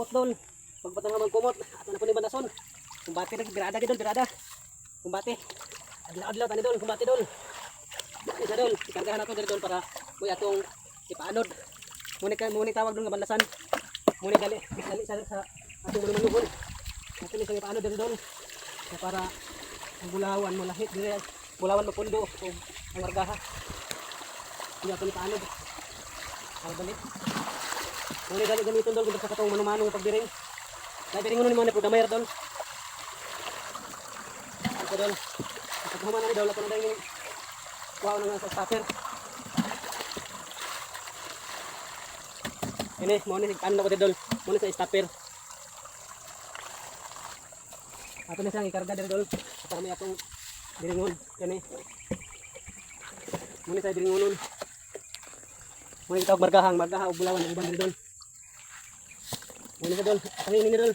takot dol. Pagbatang naman kumot, ato na po ni banason. Kumbati na birada gid dol, birada. Kumbati. Adlaw-adlaw tani dol, kumbati dol. Isa dol, ikargahan nato diri dol para kuy atong ipaanod. Muni muni tawag dol nga banlasan. Muni gali, gali sa sa atong manuhon. Ato ni sa ipaanod diri dol. Na para ang bulawan mo lahit diri bulawan mo pundo o ang argaha. Iya ato ni paanod. Para balik. Muni gali gamiton dol kung sa katong manumanong pagdiring. Dahil biringon ni mo ni programmer dol. Ito dol. Human na ni dol, ako na dahil wow na sa stopper. Ini, mo ni ano na ko dol. Mo ni sa stopper. Ato na siyang ikarga diri dol. Para may atong biringon. Kani. Mo ni sa biringonon. Mo ni tawag margahang, margaha o bulawan ang diri dol. Sa dol. Ang ini ni dol.